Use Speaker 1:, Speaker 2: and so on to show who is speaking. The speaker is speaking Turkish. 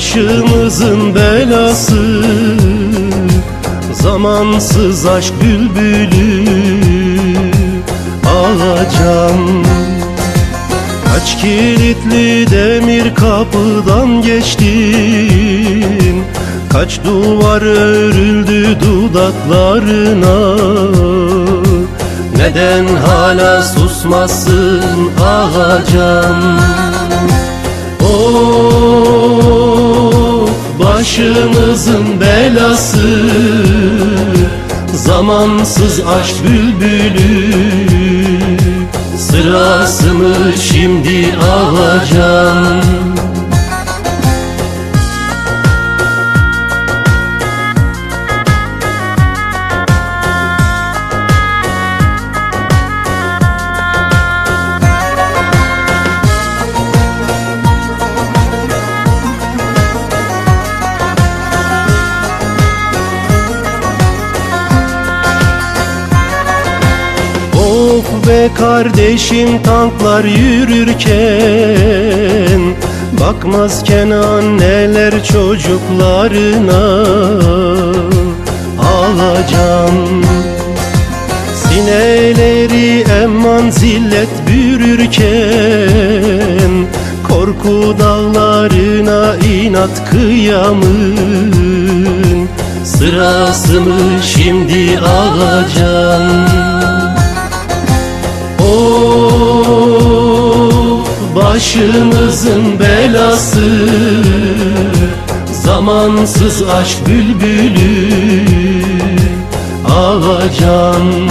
Speaker 1: başımızın belası Zamansız aşk bülbülü Ağacağım Kaç kilitli demir kapıdan geçtim Kaç duvar örüldü dudaklarına. Neden hala susmasın ağacağım başımızın belası Zamansız aşk bülbülü. Sırası mı şimdi alacağım be kardeşim tanklar yürürken Bakmazken anneler çocuklarına Ağlayacağım. Sineleri eman zillet bürürken Korku dağlarına inat kıyamın. Sırası mı şimdi ağlayacağım başımızın belası. Zamansız aşk bülbülü. Ağacağım